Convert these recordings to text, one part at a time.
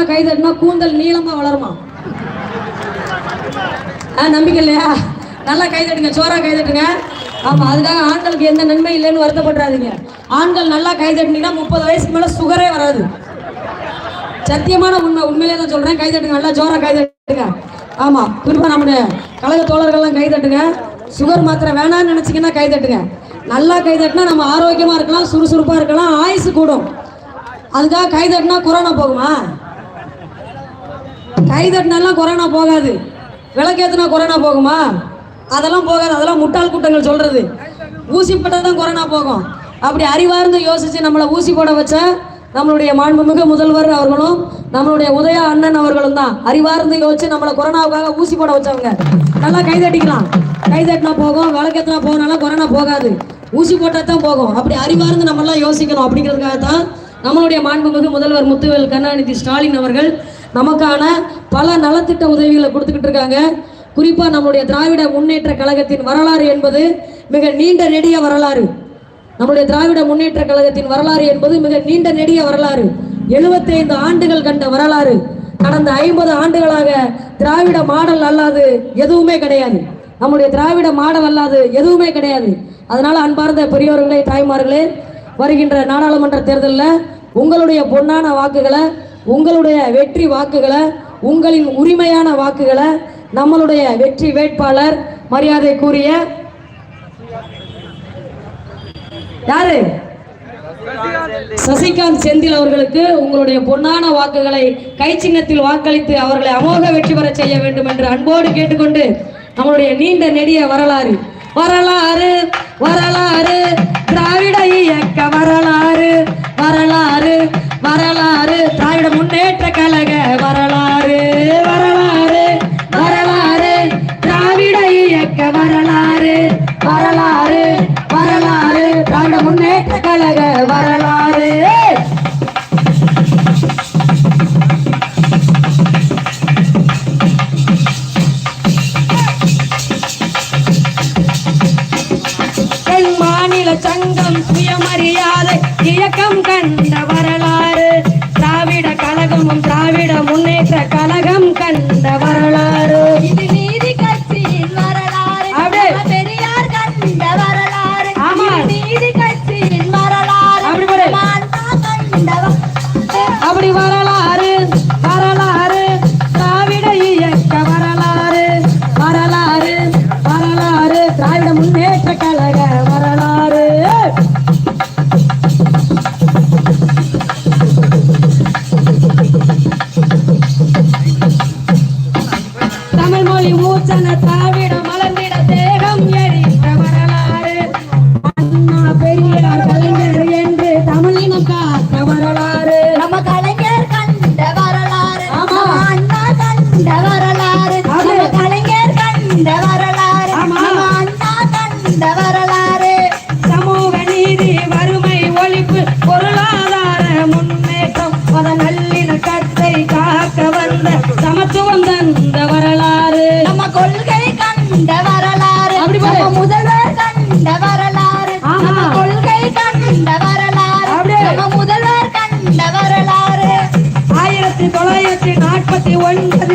நீளமா கை தட்டினா கூந்தல் நீளமா வளருமா? ஆ நம்பிக்கை இல்லையா? நல்லா கை தட்டுங்க சோறா கை தட்டுங்க ஆமா அதுக்காக ஆண்களுக்கு எந்த நன்மை இல்லைன்னு வருத்தப்படுறாதீங்க ஆண்கள் நல்லா கை தட்டினீங்கன்னா முப்பது வயசுக்கு மேல சுகரே வராது. சத்தியமான உண்மை உண்மையிலே தான் சொல்றேன். கை தட்டுங்க நல்லா ஜோரா கை தட்டுங்க ஆமா குறிப்பா நம்முடைய கழக தோழர்கள்லாம் கை தட்டுங்க சுகர் மாத்திரை வேணாம்னு நினைச்சீங்கன்னா கை தட்டுங்க நல்லா கை தட்டினா நம்ம ஆரோக்கியமா இருக்கலாம் சுறுசுறுப்பா இருக்கலாம் ஆயுசு கூடும். அதுக்காக கை தட்டினா கொரோனா போகுமா? கை தட்டினாலாம் கொரோனா போகாது. விளக்கேத்துனா கொரோனா போகுமா? அதெல்லாம் போகாது. அதெல்லாம் முட்டாள் கூட்டங்கள் சொல்றது. ஊசி போட்டால் தான் கொரோனா போகும். அப்படி அறிவார்ந்து யோசிச்சு நம்மளை ஊசி போட வச்ச நம்மளுடைய மாண்புமிகு முதல்வர் அவர்களும் நம்மளுடைய உதயா அண்ணன் அவர்களும் தான். அறிவார்ந்து யோசிச்சு நம்மளை கொரோனாவுக்காக ஊசி போட வச்சவங்க. நல்லா கை தட்டிக்கலாம். கை தட்டினா போகும் விளக்கேத்தினா போகனால கொரோனா போகாது. ஊசி போட்டால் தான் போகும். அப்படி அறிவார்ந்து நம்மளாம் யோசிக்கணும். அப்படிங்கிறதுக்காக தான் நம்மளுடைய மாண்புமிகு முதல்வர் முத்துவேல் கருணாநிதி ஸ்டாலின் அவர்கள் நமக்கான பல நலத்திட்ட உதவிகளை கொடுத்துக்கிட்டு இருக்காங்க. குறிப்பாக நம்மளுடைய திராவிட முன்னேற்ற கழகத்தின் வரலாறு என்பது மிக நீண்ட நெடிய வரலாறு. நம்முடைய திராவிட முன்னேற்ற கழகத்தின் வரலாறு என்பது மிக நீண்ட நெடிய வரலாறு. 75 ஆண்டுகள் கண்ட வரலாறு. கடந்த ஐம்பது ஆண்டுகளாக திராவிட மாடல் அல்லாது எதுவுமே கிடையாது. நம்முடைய திராவிட மாடல் அல்லாது எதுவுமே கிடையாது. அதனால அன்பார்ந்த பெரியோர்களே தாய்மார்களே வருகின்ற நாடாளுமன்ற தேர்தலில் உங்களுடைய பொன்னான வாக்குகளை உங்களுடைய வெற்றி வாக்குகளை உங்களின் உரிமையான வாக்குகளை நம்மளுடைய வெற்றி வேட்பாளர் மரியாதைக்குரிய யாரு? சசிகாந்த் செந்தில் அவர்களுக்கு உங்களுடைய பொன்னான வாக்குகளை கை சின்னத்தில் வாக்களித்து அவர்களை அமோக வெற்றி பெற செய்ய வேண்டும் என்று அன்போடு கேட்டுக்கொண்டு நம்மளுடைய நீண்ட நெடிய வரலாறு. வரலாறு வரலாறு திராவிட இயக்க வரலாறு வரலாறு வரலாறு. திராவிட முன்னேற்ற கழக வரலாறு வரலாறு வரலாறு. திராவிட இயக்க வரலாறு வரலாறு வரலாறு. திராவிட முன்னேற்ற கழக வரலாறு. மாநில சங்கம் சுயமரியாதை இயக்கம் கண்ட வரலாறு. திராவிட முன்னேற்ற சமத்துவம் தந்த வரலாறு நம்ம கொள்கை கண்ட வரலாறு அப்படி போடு. நம்ம முதல்வர் கண்ட வரலாறு. நம்ம கொள்கை கண்ட வரலாறு அப்படியே. நம்ம முதல்வர் கண்ட வரலாறு ஆயிரத்தி தொள்ளாயிரத்தி நாற்பத்தி ஒன்பதில்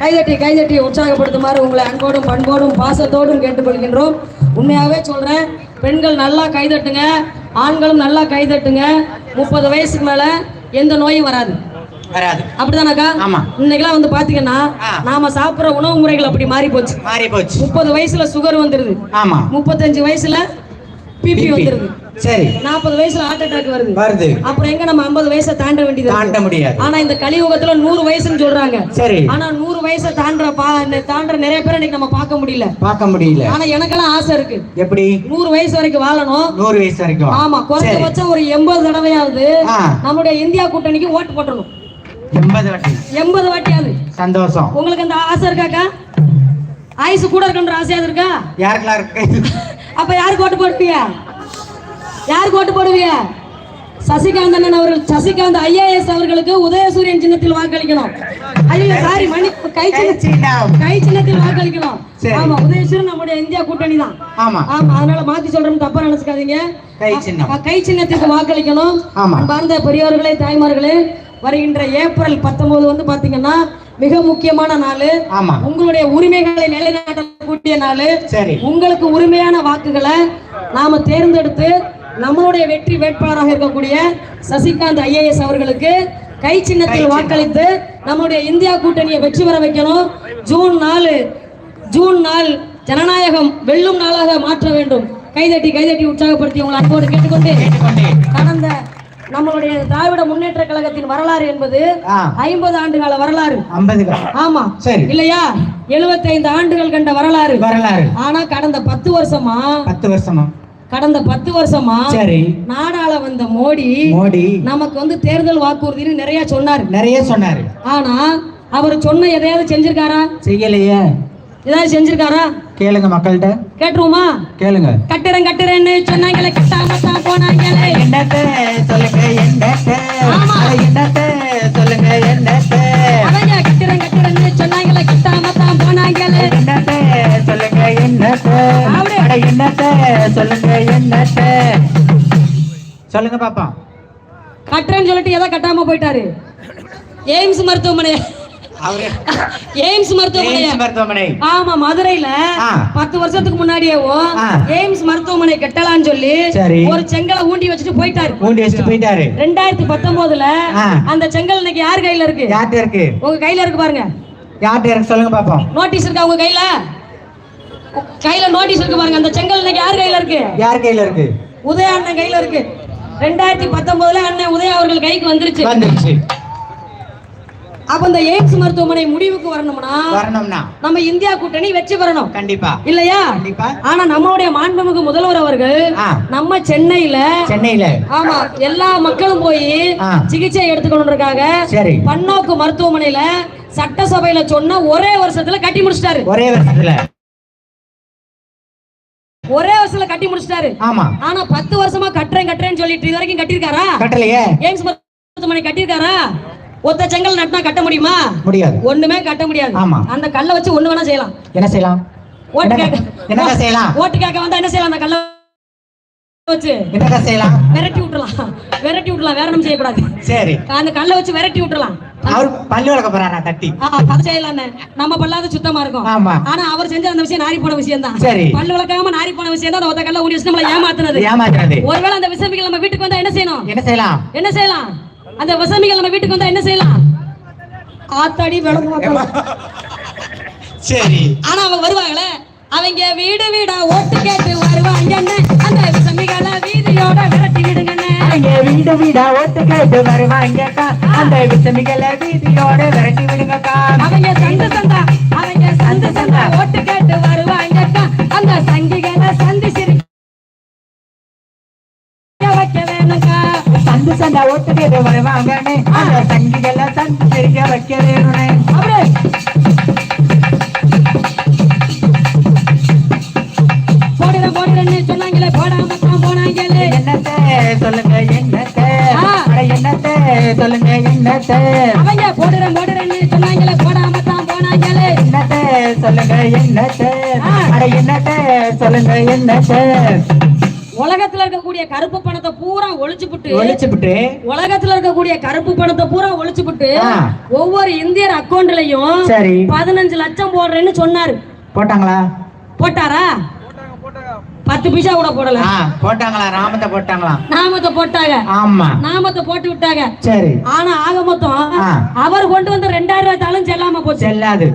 கைதட்டி கைதட்டி உற்சாகப்படுத்துமாறு உங்களை அன்போடும் பண்போடும் பாசத்தோடும் கேட்டுக்கொள்கின்றோம். உண்மையாகவே சொல்றேன் பெண்கள் நல்லா கைதட்டுங்க ஆண்களும் நல்லா கைதட்டுங்க. முப்பது வயசுக்கு மேல எந்த நோயும் வராது. வராது. அப்படிதானக்கா? ஆமா. இன்னைக்கெல்லாம் வந்து பாத்தீங்கன்னா. நாம சாப்பிடுற உணவு முறைகள் அப்படி மாறி போச்சு மாறி போச்சு முப்பது வயசுல சுகர் வந்துருது. ஆமா. முப்பத்தஞ்சு வயசுல பிபி வந்துருது. சரி. நாற்பது வயசுல ஹார்ட் அட்டாக் வருது. வருது. அப்புறம் எங்க நம்ம ஐம்பது வயசை தாண்ட வேண்டியது. தாண்ட முடியாது. ஆனா இந்த கலியுகத்துல நூறு வயசுன்னு சொல்றாங்க. சரி. ஆனா நூறு வயசை தாண்டுற பா இந்த தாண்டுற நிறைய பேர் இன்னைக்கு நம்ம பார்க்க முடியல. பார்க்க முடியல. ஆனா எனக்கெல்லாம் ஆசை இருக்கு. எப்படி? நூறு வயசு வரைக்கும் வாழணும். நூறு வயசு வரைக்கும். ஆமா குறைஞ்சபட்சம் ஒரு எண்பது தடவையாவது ஆ. நம்முடைய இந்தியா கூட்டணிக்கு ஓட்டு போட்டுறணும். எண்பது வாட்டி. எண்பது வாட்டியாவது. சந்தோஷம். உங்களுக்கு அந்த ஆசை இருக்காக்கா ஆயுசு கூட இருக்கன்ற ஆசையாவது இருக்கா? யாருக்கெல்லாம் இருக்கு? அப்ப யாருக்கு ஓட்டு போடுவீங்க யாருக்கு ஓட்டு போடுவீங்க சசிகாந்த் அண்ணன் அவர்கள் சசிகாந்த் ஐஏஎஸ் அவர்களுக்கு உதயசூரியன் சின்னத்தில் வாக்களிக்கணும் ஐயோ சாரி மணி கை கை சின்ன சின்னம். கை சின்னத்தில் வாக்களிக்கணும். ஆமா உதயசூரியன் நம்முடைய இந்தியா கூட்டணி தான் ஆமா ஆமா அதனால மாத்தி சொல்றேன்னு தப்பா நினைச்சுக்காதீங்க கை சின்னம். கை சின்னத்துக்கு வாக்களிக்கணும் ஆமா. பெரியவர்களே தாய்மார்களே வருகின்ற ஏப்ரல் பத்தொன்பது வந்து பாத்தீங்கன்னா மிக முக்கியமான நாள். ஆமா. உங்களுடைய உரிமைகளை நிலைநாட்டக்கூடிய நாள். சரி. உங்களுக்கு உரிமையான வாக்குகளை நாம தேர்ந்தெடுத்து நம்மளுடைய வெற்றி வேட்பாளராக இருக்கக்கூடிய சசிகாந்த் ஐஏஎஸ் அவர்களுக்கு கை சின்னத்தில் வாக்களித்து நம்முடைய இந்தியா கூட்டணியை வெற்றி பெற வைக்கணும். ஜூன் நாலு ஜூன் நாள் ஜனநாயகம் வெல்லும் நாளாக மாற்ற வேண்டும். கைதட்டி கைதட்டி உற்சாகப்படுத்தி உங்களை அன்போடு கேட்டுக்கொண்டு. கடந்த நம்மளுடைய திராவிட முன்னேற்ற கழகத்தின் வரலாறு என்பது ஐம்பது ஆண்டு கால வரலாறு. ஐம்பது ஆமா. சரி. இல்லையா? 75 ஆண்டுகள் கண்ட வரலாறு. வரலாறு. ஆனா கடந்த பத்து வருஷமா? பத்து வருஷமா? கடந்த பத்து வருஷமா? சரி. நாடாள வந்த மோடி மோடி. நமக்கு வந்து தேர்தல் வாக்குறுதின்னு நிறைய சொன்னாரு. நிறைய சொன்னாரு. ஆனா அவர் சொன்ன எதையாவது செஞ்சிருக்காரா? செய்யலையே. ஏதாவது செஞ்சிருக்காரா? கேளுங்க மக்கள்கிட்ட. கேட்டுருவோமா? கேளுங்க. கட்டுறேன் கட்டுறேன்னு சொன்னாங்களே கட்டாம தான் போனாங்களே. என்னத்த சொல்லுங்க என்னத்த? என்னத்த சொல்லுங்க என்னத்த? அவங்க கட்டுறேன் கட்டுறேன்னு சொன்னாங்களே கட்டாம தான் போனாங்களே. என்னத்த சொல்லுங்க என்னத்த? என்னத்த சொல்லுங்க என்னத்த? சொல்லுங்க பாப்பா. கட்டுறேன்னு சொல்லிட்டு எதை கட்டாம போயிட்டாரு? எய்ம்ஸ் மருத்துவமனை எய்ம்ஸ் மருத்துவமனை. ஆமா மதுரையில. பத்து வருஷத்துக்கு முன்னாடியேவும் ஆ. எய்ம்ஸ் மருத்துவமனை கட்டலாம்னு சொல்லி. ஒரு செங்கலை ஊண்டி வச்சுட்டு போயிட்டாரு. ஊண்டி வச்சுட்டு போயிட்டாரு. ரெண்டாயிரத்தி பத்தொன்பதுல. அந்த செங்கல் இன்னைக்கு யார் கையில இருக்கு? யார்கிட்ட இருக்கு? உங்க கையில இருக்கு பாருங்க. யார்கிட்ட இருக்கு சொல்லுங்க பாப்போம். நோட்டீஸ் இருக்கா உங்க கையில? கையில நோட்டீஸ் இருக்கு பாருங்க. அந்த செங்கல் இன்னைக்கு யார் கையில இருக்கு? யார் கையில இருக்கு? உதய அண்ணன் கையில இருக்கு. ரெண்டாயிரத்தி பத்தொன்பதுல அண்ணன் உதய அவர்கள் கைக்கு வந்துருச்சு. வந்துருச்சு. அப்ப இந்த எய்ம்ஸ் மருத்துவமனை முடிவுக்கு வரணும்னா வரணும்னா? நம்ம இந்தியா கூட்டணி வெற்றி பெறணும். கண்டிப்பா. இல்லையா? கண்டிப்பா. ஆனா நம்மளுடைய மாண்புமிகு முதல்வர் அவர்கள். நம்ம சென்னையில சென்னையில. ஆமா எல்லா மக்களும் போய். சிகிச்சை எடுத்துக்கணுன்றதுக்காக சரி. பன்னோக்கு மருத்துவமனையில சட்டசபையில சொன்ன ஒரே வருஷத்துல கட்டி முடிச்சிட்டாரு. ஒரே வருஷத்துல. ஒரே வருஷத்துல கட்டி முடிச்சிட்டாரு. ஆமா. ஆனா பத்து வருஷமா கட்டுறேன் கட்டுறேன்னு சொல்லிட்டு இது வரைக்கும் கட்டியிருக்காரா? கட்டலையே. எய்ம்ஸ் மருத்துவமனை கட்டியிருக்காரா? ஒத்த செங்கல் நட்டினா கட்ட முடியுமா? முடியாது. ஒண்ணுமே கட்ட முடியாது. ஆமா. அந்த கல்லை வச்சு ஒண்ணு வேணா செய்யலாம். என்ன செய்யலாம்? ஓட்டு கேட்க என்னங்க செய்யலாம்? ஓட்டு கேட்க வந்தா என்ன செய்யலாம் அந்த கல்லை வச்சு? என்னங்க செய்யலாம்? விரட்டி விட்டுறலாம். வேற நம்ம செய்யக்கூடாது. சரி. அந்த கல்லை வச்சு விரட்டி விட்டுறலாம். அவர் பல்லு வளர்க்க போறாரா தட்டி ஆ, அது செய்யலாம்னே. நம்ம பல்லாது சுத்தமா இருக்கும். ஆமா. ஆனா அவர் செஞ்ச அந்த விஷயம் நாரி போன விஷயம் தான். சரி. பல்லு விளக்காம நாரி போன விஷயம் தான் ஒத்த கல்ல ஊடி வச்சு நம்மளை ஏமாத்துனது. ஒருவேளை அந்த விசமிகள் நம்ம வீட்டுக்கு வந்தா என்ன செய்யணும்? என்ன செய்யலாம்? என்ன செய்யலாம்? அந்த விசமிகள் நம்ம வீட்டுக்கு வந்தா என்ன செய்யலாம்? ஆத்தாடி விளக்கு மாத்தலாம். சரி. ஆனா அவங்க வருவாங்களே? அவங்க வீடு வீடா ஓட்டு கேட்டு வருவாங்கன்னு அந்த விசமிகளை வீதியோட விரட்டி விடுங்கன்னு அங்க வீடு வீடா ஓட்டு கேட்டு வருவாங்கக்கா. அந்த விசமிகளை வீதியோட விரட்டி விடுங்கக்கா. அவங்க சந்து சந்தா அவங்க சந்து சந்தா ஓட்டு கேட்டு வருவாங்கக்கா. அந்த சங்கிகளை சந்தி சிரிக்க வைக்க வேணுங்கா சந்து சண்டை ஓட்டு கேட்டு வருவாங்கன்னு அந்த சங்கிகளை சந்து சிரிக்க வைக்க வேணும்னு போடுறேன் போடுறேன்னு சொன்னாங்களே போடாம தான் போனாங்களே. என்னத்த சொல்லுங்க என்னத்த? என்னத்த? சொல்லுங்க என்னத்த? அவங்க போடுறேன் போடுறேன்னு சொன்னாங்களே போடாம தான் போனாங்களே. என்னத்த? சொல்லுங்க என்னத்த. அட என்னத்த? சொல்லுங்க என்னத்த? உலகத்துல இருக்கக்கூடிய கருப்பு பணத்தை பூரா ஒழிச்சு புட்டு. ஒழிச்சுப்புட்டு உலகத்துல இருக்கக்கூடிய கருப்பு பணத்தை பூரா ஒழிச்சு புட்டு. ஆ. ஒவ்வொரு இந்தியர் அக்கௌண்ட்லயும் சரி. பதினஞ்சு லட்சம் போடுறேன்னு சொன்னாரு. போட்டாங்களா? போட்டாரா? பத்து பைசா கூட போடல. போட்டாங்களா? ராமத்தை போட்டாங்களா? நாமத்தை போட்டாங்க. ஆமா. நாமத்தை போட்டு விட்டாங்க. சரி. ஆனா ஆக மொத்தம். அவர் கொண்டு வந்த ரெண்டாயிரம் ரூபாய் தாளும் செல்லாம போச்சு. செல்லாது.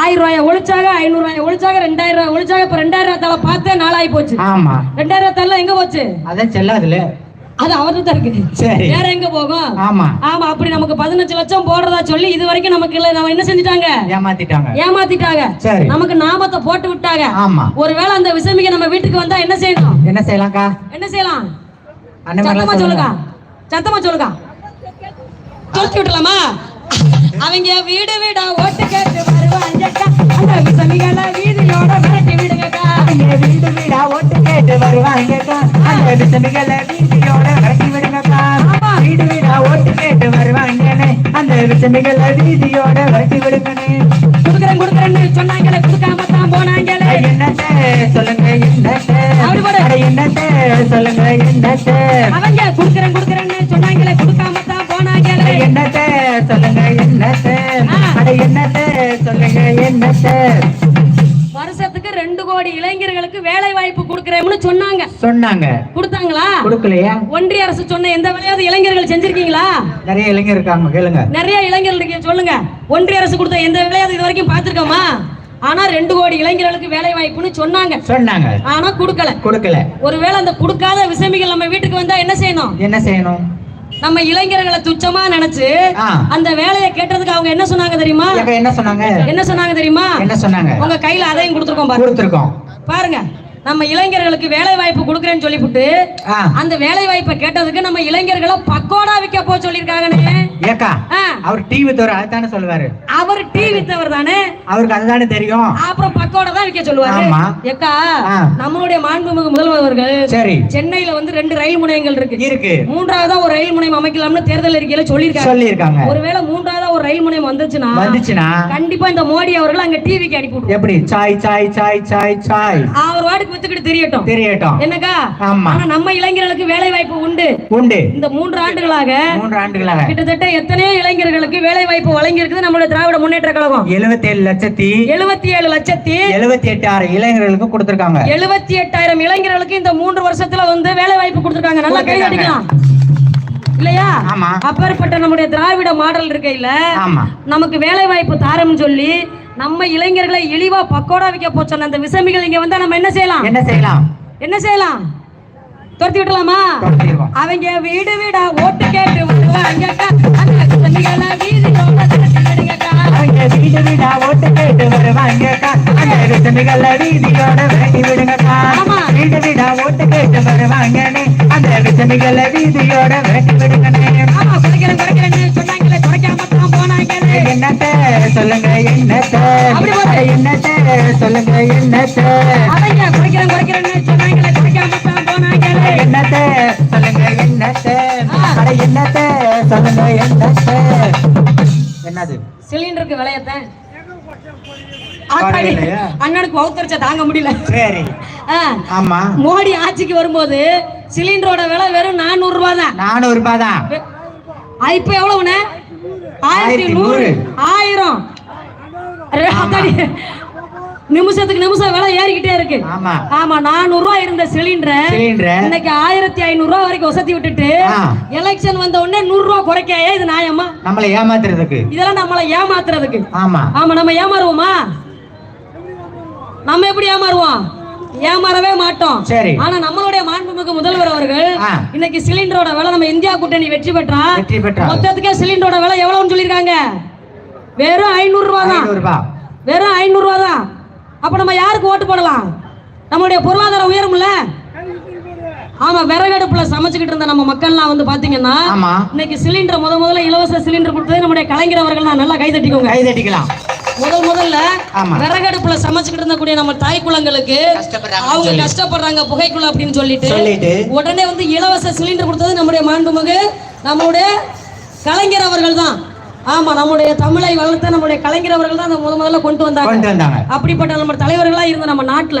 ஆயிரம் ரூபாய ஒழிச்சாங்க ஐநூறு ரூபாய ஒழிச்சாங்க ரெண்டாயிரம் ரூபாய் ஒழிச்சாங்க இப்ப ரெண்டாயிரம் ரூபாய் தலை பார்த்தே நாளாகி போச்சு. ஆமா. ரெண்டாயிரம் ரூபாய் தலை எங்க போச்சு? அதான் செல்லாதுல. அது அவர்கிட்ட தான் இருக்கு சரி. வேற எங்க போகும்? ஆமா. ஆமா அப்படி நமக்கு பதினஞ்சு லட்சம் போடுறதா சொல்லி இது வரைக்கும் நமக்கு இல்ல நம்ம என்ன செஞ்சுட்டாங்க? ஏமாத்திட்டாங்க. ஏமாத்திட்டாங்க. சரி. நமக்கு நாமத்தை போட்டு விட்டாங்க. ஆமா. ஒருவேளை அந்த விசமிக்க நம்ம வீட்டுக்கு வந்தா என்ன செய்யணும்? என்ன செய்யலாம்க்கா? என்ன செய்யலாம்? சத்தமா சொல்லுங்க. சத்தமா சொல்லுங்க. துரத்தி விடலாமா அவங்க வீடு வீடா ஓட்டு கேட்டு வருவாங்கக்கா அந்த விசமிகளை வீதியோட விரட்டி விடுங்கக்கா அவங்க வீடு வீடா ஓட்டு கேட்டு வருவாங்கக்கா அந்த விசமிகளை வீதியோட விரட்டி விடுங்கக்கா வீடு வீடா ஓட்டு கேட்டு வருவாங்கன்னு அந்த விசமிகளை வீதியோட விரட்டி விடுங்கன்னு குடுக்குறேன் குடுக்குறேன்னு சொன்னாங்களே குடுக்காம தான் போனாங்களே. என்னத்த சொல்லுங்க என்னத்த. என்னத்த சொல்லுங்க என்னத்த. அவங்க குடுக்குறேன் குடுக்குறேன்னு என்னத்த சொல்லுங்க என்னத்த? அட என்னத்த சொல்லுங்க என்னத்த? வருஷத்துக்கு ரெண்டு கோடி இளைஞர்களுக்கு வேலை வாய்ப்பு கொடுக்குறேன்னு சொன்னாங்க. சொன்னாங்க. கொடுத்தாங்களா? கொடுக்கலையா. ஒன்றிய அரசு சொன்ன எந்த வேலையாவது இளைஞர்கள் செஞ்சிருக்கீங்களா? நிறைய இளைஞர் இருக்காங்க கேளுங்க. நிறைய இளைஞர்கள் இருக்கு சொல்லுங்க. ஒன்றிய அரசு கொடுத்த எந்த வேலையாவது இது வரைக்கும் பார்த்திருக்கோமா? ஆனா ரெண்டு கோடி இளைஞர்களுக்கு வேலை வாய்ப்புன்னு சொன்னாங்க. சொன்னாங்க. ஆனா கொடுக்கல. கொடுக்கல. ஒருவேளை அந்த கொடுக்காத விசமிகள் நம்ம வீட்டுக்கு வந்தா என்ன செய்யணும்? என்ன செய்யணும்? நம்ம இளைஞர்களை துச்சமா நினைச்சு. அந்த வேலையை கேட்டதுக்கு அவங்க என்ன சொன்னாங்க தெரியுமா? என்ன சொன்னாங்க? என்ன சொன்னாங்க தெரியுமா? என்ன சொன்னாங்க? உங்க கையில அதையும் கொடுத்துருக்கோம் கொடுத்துருக்கோம். பாருங்க. நம்ம இளைஞர்களுக்கு வேலை வாய்ப்பு கொடுக்குறேன்னு சொல்லிவிட்டு அந்த வேலை வாய்ப்பை கேட்டதுக்கு நம்ம இளைஞர்களை பக்கோடா விற்க போ சொல்லியிருக்காங்கன்னு ஏக்கா அவர் டிவி தவிர அதுதானே சொல்லுவாரு. அவர் டீ வித்தவர் தானே? அவருக்கு அதுதானே தெரியும். அப்புறம் பக்கோடா தான் விற்க சொல்லுவாரு. ஏக்கா. நம்மளுடைய மாண்புமிகு முதல்வர் அவர்கள் சரி. சென்னையில வந்து ரெண்டு ரயில் முனையங்கள் இருக்கு. இருக்கு. மூன்றாவதா ஒரு ரயில் முனையம் அமைக்கலாம்னு தேர்தல் அறிக்கையில சொல்லியிருக்காங்க. சொல்லியிருக்காங்க. ஒருவேளை மூன்றாவதா ஒரு ரயில் முனையம் வந்துச்சுன்னா வந்துச்சுன்னா? கண்டிப்பா இந்த மோடி அவர்கள் அங்க டிவிக்கு அனுப்பி. எப்படி? சாய் சாய் சாய் சாய் சாய். அவர் வாட்டுக்கு வித்துக்கிட்டு தெரியட்டும். தெரியட்டும். என்னக்கா? ஆமா. ஆனா நம்ம இளைஞர்களுக்கு வேலை வாய்ப்பு உண்டு. உண்டு. இந்த மூன்று ஆண்டுகளாக மூன்று ஆண்டுகளாக. கிட்டத்தட்ட எத்தனையோ இளைஞர்களுக்கு வேலை வாய்ப்பு வழங்கி இருக்குது நம்மளுடைய திராவிட முன்னேற்ற கழகம். எழுபத்தி ஏழு லட்சத்தி எழுபத்தி ஏழு லட்சத்தி எழுபத்தி எட்டு ஆறு இளைஞர்களுக்கு கொடுத்திருக்காங்க. எழுபத்தி எட்டாயிரம் இளைஞர்களுக்கு இந்த மூன்று வருஷத்துல வந்து வேலை வாய்ப்பு கொடுத்திருக்காங்க. நல்லா கை. அடிக்கலாம் இல்லையா? ஆமா. அப்பேற்பட்ட நம்முடைய திராவிட மாடல் இருக்கையில நமக்கு வேலை வாய்ப்பு தாரம்னு சொல்லி நம்ம இளைஞர்களை இழிவா பக்கோடா விற்க போச்சோம் அந்த விசமிகள் இங்க வந்தா நம்ம என்ன செய்யலாம்? என்ன செய்யலாம்? என்ன செய்யலாம்? துரத்தி கொடுத்திருக்கோம். அவங்க வீடு வீடா ஓட்டு கேட்டு வீடு வீடா ஓட்டு கேட்டு ஆமா. வீடு வீடா ஓட்டு கேட்டு வருவாங்கன்னு அந்த விசமிகள வீதியோட விரட்டி விடுங்கண்ணே. ஆமா குறைக்கிறேன் குறைக்கிறேன்னு சொல்லுங்க என்னத்த? என்னத்த? சொல்லுங்க என்னத்த? குறைக்கிறேன் குறைக்கிறேன்னு சொன்னாங்களே குறைக்காம போனாங்களே. என்னத்த? சொல்லுங்க என்னத்த? அட என்னத்த? சொல்லுங்க என்னத்த? என்னது? சிலிண்டருக்கு குறையலையா? அண்ணனுக்கு வவுத்தரிச்ச தாங்க முடியல. சரி. ஆமா. மோடி ஆட்சிக்கு வரும்போது சிலிண்டரோட விலை வெறும் நானூறு ரூபாய் தான். நானூறு ரூபாய் தான். இப்ப எவ்வளவுண்ணே? ஆயிரத்தி நூறு. ஆயிரம். நிமிஷத்துக்கு நிமிஷம் விலை ஏறிக்கிட்டே இருக்கு. ஆமா. நானூறு ரூபாய் இருந்த சிலிண்டர் இன்னைக்கு ஆயிரத்தி ஐநூறு ரூபாய் வரைக்கும் வசதி விட்டுட்டு. எலெக்ஷன் வந்த உடனே நூறு ரூபாய் குறைக்காயே இது நியாயமா? நம்மளை ஏமாத்துறதுக்கு. இதெல்லாம் நம்மளை ஏமாத்துறதுக்கு. ஆமா. ஆமா நம்ம ஏமாறுவோமா? நம்ம எப்படி ஏமாறுவோம்? ஏமாறவே மாட்டோம். சரி. ஆனா நம்மளுடைய மாண்புமிகு முதல்வர் அவர்கள். இன்னைக்கு சிலிண்டரோட விலை நம்ம இந்தியா கூட்டணி வெற்றி பெற்றா? வெற்றி பெற்றா? மொத்தத்துக்கே சிலிண்டரோட விலை எவ்வளவுன்னு சொல்லியிருக்காங்க? வெறும் ஐநூறு ரூபாய் தான். வெறும் ஐநூறு ரூபாய் தான். அப்ப நம்ம யாருக்கு ஓட்டு போடலாம்? நம்மளுடைய பொருளாதாரம் உயரும்ல? ஆமா விறகடுப்புல சமைச்சுக்கிட்டு இருந்த நம்ம மக்கள்லாம் வந்து பாத்தீங்கன்னா இன்னைக்கு சிலிண்டர் முத முதல்ல இலவச சிலிண்டர் கொடுத்தது நம்முடைய கலைஞர் அவர்கள். நல்லா கை தட்டிக்கோங்க. கை தட்டிக்கலாம். முதல் முதல்ல. விறகடுப்புல சமைச்சுக்கிட்டு இருந்தக்கூடிய நம்ம தாய் குளங்களுக்கு அவங்க. கஷ்டப்படுறாங்க புகைக்குள்ள அப்படின்னு சொல்லிட்டு சொல்லிட்டு. உடனே வந்து இலவச சிலிண்டர் கொடுத்தது நம்முடைய மாண்புமிகு நம்முடைய கலைஞர் அவர்கள் தான் ஆமா நம்முடைய தமிழை வளர்த்த நம்முடைய கலைஞர் அவர்கள் தான் முத முதல்ல கொண்டு வந்தாங்க. அப்படிப்பட்ட நம்ம தலைவர்களா இருந்த நம்ம நாட்டுல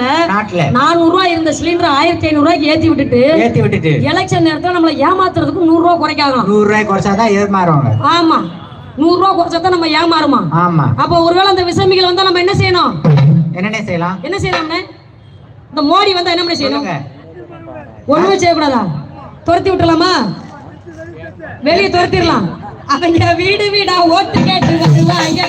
நானூறு ரூபாய் இருந்த சிலிண்டர் ஆயிரத்தி ஐநூறு ரூபாய்க்கு ஏத்தி விட்டுட்டு ஏத்தி விட்டுட்டு. எலெக்ஷன் நேரத்துல நம்மளை ஏமாத்துறதுக்கு நூறு ரூபாய் குறைக்காகலாம் நூறு ரூபாய் குறைச்சாதான் ஏமாறுவாங்க. ஆமா. நூறு ரூபாய் குறைச்சா நம்ம ஏமாறுமா? ஆமா. அப்ப ஒருவேளை அந்த விசமிகள் வந்தா நம்ம என்ன செய்யணும்? என்னென்ன செய்யலாம்? என்ன செய்யலாம்னே இந்த மோடி வந்தா என்ன பண்ண செய்யணும்? ஒண்ணுமே செய்யக்கூடாதா? துரத்தி விட்டுலாமா வெளியே துரத்திடலாம். அவங்க வீடு வீடா ஓட்டு கேட்டு வருவாங்க.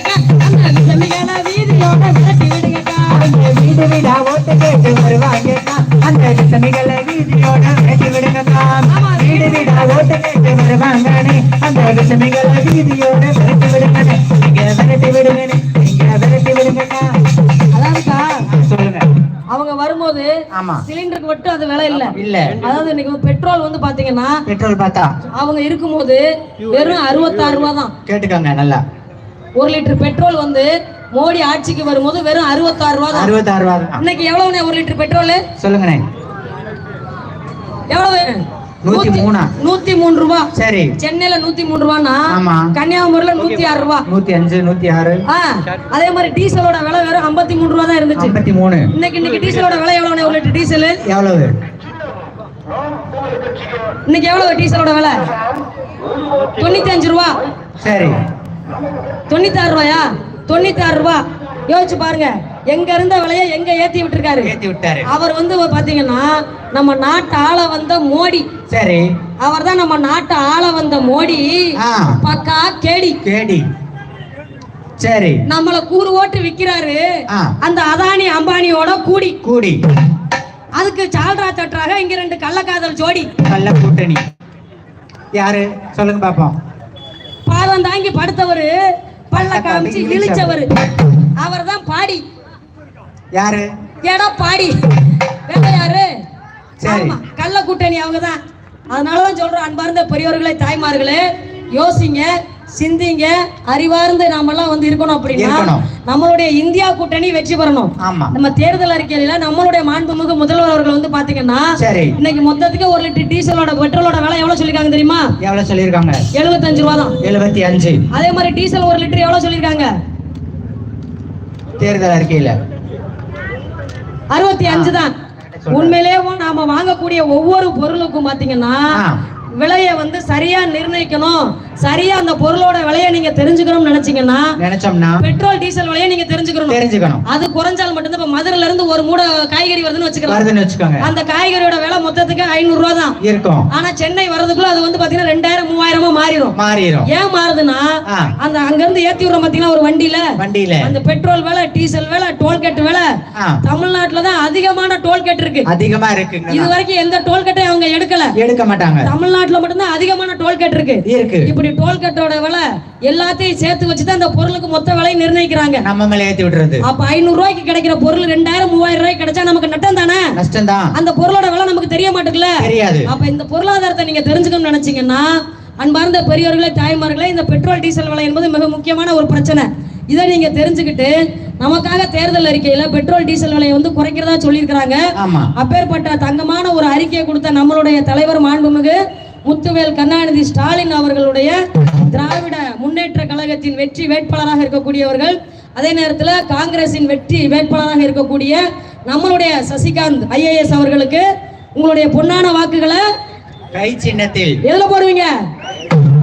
இல்ல. அதாவது இன்னைக்கு பெட்ரோல் வந்து பாத்தீங்கன்னா பெட்ரோல் பார்த்தா? அவங்க இருக்கும்போது வெறும் அறுபத்தாறு ரூபா தான். கேட்டுக்கோங்க நல்லா. ஒரு லிட்டர் பெட்ரோல் வந்து மோடி ஆட்சிக்கு வரும்போது வெறும் அறுபத்தாறு ரூபா தான். அறுபத்தாறு ரூபா தான். இன்னைக்கு எவ்வளவுண்ணே ஒரு லிட்டர் பெட்ரோல்? சொல்லுங்கண்ணே. எவ்வளவு? நூத்தி மூணா. நூத்தி மூணு ரூபா. சரி. சென்னையில நூத்தி மூணு ரூபான்னா ஆமா. கன்னியாகுமரியில நூத்தி ஆறு ரூபா. நூத்தி அஞ்சு நூத்தி ஆறு. அதே மாதிரி டீசலோட விலை வெறும் ஐம்பத்தி மூணு ரூபா தான் இருந்துச்சு. ஐம்பத்தி மூணு. இன்னைக்கு இன்னைக்கு டீசலோட விலை எவ்வளவு ஒரு லிட்டர் டீசல்? எவ்வளவு? இன்னைக்கு எவ்வளவு டீசலோட விலை? தொண்ணூத்தி அஞ்சு ரூபா. சரி. தொண்ணூத்தி ஆறு ரூபாயா? தொண்ணூத்தி ஆறு ரூபா. யோசிச்சு பாருங்க. எங்க இருந்த விலையை எங்க ஏத்தி விட்டுருக்காரு? ஏத்தி விட்டாரு. அவர் வந்து பாத்தீங்கன்னா நம்ம நாட்டை ஆள வந்த மோடி. சரி. அவர் தான் நம்ம நாட்டை ஆள வந்த மோடி. பக்கா கேடி. கேடி. சரி. நம்மள கூறு ஓட்டு விக்கிறாரு. அந்த அதானி அம்பானியோட கூடி. கூடி. அதுக்கு சால்ரா தட்டுறாக இங்க ரெண்டு கள்ளக்காதல் ஜோடி. கள்ள கூட்டணி. யாரு? சொல்லுங்க பாப்போம். பாதம் தாங்கி படுத்தவரு பல்ல காமிச்சு இழிச்சவரு. அவர் தான் பாடி. யாரு? ஏடா பாடி. வேற யாரு? கள்ள கூட்டணி அவங்க தான் அதனாலதான் சொல்றோம் அன்பார்ந்த பெரியவர்களே தாய்மார்களே யோசிங்க. சிந்திங்க அறிவார்ந்து நாமெல்லாம் வந்து இருக்கணும் அப்படின்னா. நம்மளுடைய இந்தியா கூட்டணி வெற்றி பெறணும். நம்ம தேர்தல் அறிக்கையில நம்மளுடைய மாண்புமிகு முதல்வர் அவர்கள் வந்து பாத்தீங்கன்னா இன்னைக்கு மொத்தத்துக்கு ஒரு லிட்டர் டீசலோட பெட்ரோலோட விலை எவ்வளவு சொல்லிருக்காங்க தெரியுமா? எவ்வளவு சொல்லியிருக்காங்க? எழுபத்தஞ்சு ரூபா தான். எழுபத்தி அஞ்சு. அதே மாதிரி டீசல் ஒரு லிட்டர் எவ்வளவு சொல்லிருக்காங்க தேர்தல் அறிக்கையில. அறுபத்தி அஞ்சு தான். உண்மையிலேயே நாம வாங்கக்கூடிய ஒவ்வொரு பொருளுக்கும் பாத்தீங்கன்னா. விலையை வந்து சரியா நிர்ணயிக்கணும். சரியா அந்த பொருளோட விலையை நீங்க தெரிஞ்சுக்கணும்னு நினைச்சீங்கன்னா நினைச்சோம்னா பெட்ரோல் டீசல் விலையை நீங்க தெரிஞ்சுக்கணும். தெரிஞ்சுக்கணும். அது குறைஞ்சால் மட்டும்தான் இப்ப மதுரையில இருந்து ஒரு மூடை காய்கறி வருதுன்னு வச்சுக்கலாம். வருதுன்னு வச்சுக்கோங்க. அந்த காய்கறியோட விலை மொத்தத்துக்கு ஐநூறு ரூபா தான். இருக்கும். ஆனா சென்னை வர்றதுக்குள்ள அது வந்து பாத்தீங்கன்னா ரெண்டாயிரம் மூவாயிரமா மாறிடும். மாறிடும். ஏன் மாறுதுன்னா. அந்த அங்க இருந்து ஏத்தி விடுறோம் பாத்தீங்கன்னா ஒரு வண்டியில வண்டியில. அந்த பெட்ரோல் விலை டீசல் விலை டோல்கேட் விலை தமிழ்நாட்டுல தான் அதிகமான டோல்கேட் இருக்கு. அதிகமா இருக்குங்க. இது வரைக்கும் எந்த டோல்கேட்டையும் அவங்க எடுக்கல. எடுக்க மாட்டாங்க. தமிழ்நாட்டுல மட்டும்தான் அதிகமான டோல்கேட் இருக்கு. இருக்கு. இப்படி டோல்கேட்டோட விலை எல்லாத்தையும் சேர்த்து வச்சுதான் அந்த பொருளுக்கு மொத்த விலை நிர்ணயிக்கிறாங்க. நம்ம மேல ஏத்தி விடுறது. அப்ப ஐநூறு ரூபாய்க்கு கிடைக்கிற பொருள் ரெண்டாயிரம் மூவாயிரம் ரூபாய்க்கு கிடைச்சா நமக்கு நட்டம் தானே? நஷ்டம்தான். அந்த பொருளோட விலை நமக்கு தெரிய மாட்டேங்குல தெரியாது. அப்ப இந்த பொருளாதாரத்தை நீங்க தெரிஞ்சுக்கணும்னு நினைச்சீங்கன்னா அன்பார்ந்த பெரியவர்களே தாய்மார்களே இந்த பெட்ரோல் டீசல் விலை என்பது மிக முக்கியமான ஒரு பிரச்சனை. இதை நீங்க தெரிஞ்சுக்கிட்டு நமக்காக தேர்தல் அறிக்கையில பெட்ரோல் டீசல் விலையை வந்து குறைக்கிறதா சொல்லியிருக்கிறாங்க. அப்பேற்பட்ட தங்கமான ஒரு அறிக்கையை கொடுத்த நம்மளுடைய தலைவர் மாண்புமிகு முத்துவேல் கருணாநிதி ஸ்டாலின் அவர்களுடைய திராவிட முன்னேற்ற கழகத்தின் வெற்றி வேட்பாளராக இருக்கக்கூடியவர்கள் அதே நேரத்தில் காங்கிரசின் வெற்றி வேட்பாளராக இருக்கக்கூடிய நம்மளுடைய சசிகாந்த் ஐஏஎஸ் அவர்களுக்கு உங்களுடைய பொன்னான வாக்குகளை கை சின்னத்தில். எதுல போடுவீங்க?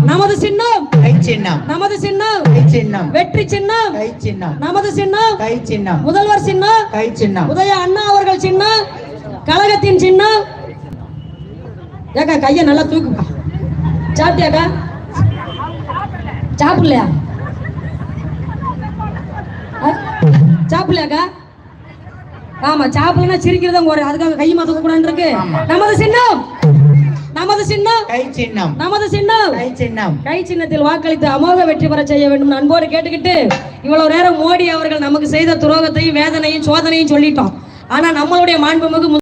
நமது சின்னம். கை சின்னம். நமது சின்னம். கை சின்னம். வெற்றி சின்னம். கை சின்னம். நமது சின்னம். கை சின்னம். முதல்வர் சின்னம். கை சின்னம். உதய அண்ணா அவர்கள் சின்னம். கழகத்தின் சின்னம். ஏக்கா கையை நல்லா தூக்குக்கா. சாப்பிட்டியாக்கா? சாப்பிடலையா? சாப்பிடலையாக்கா? ஆமா சாப்பிடலன்னா சிரிக்கிறதா ஒரு அதுக்காக கையை மாத்த கூடாது இருக்கு. நமது சின்னம். நமது சின்னம். கை சின்னம். நமது சின்னம். கை சின்னம். கை சின்னத்தில் வாக்களித்து அமோக வெற்றி பெற செய்ய வேண்டும். அன்போடு கேட்டுக்கிட்டு இவ்வளவு நேரம் மோடி அவர்கள் நமக்கு செய்த துரோகத்தையும் வேதனையும் சோதனையும் சொல்லிட்டோம். ஆனா நம்மளுடைய மாண்புமிகு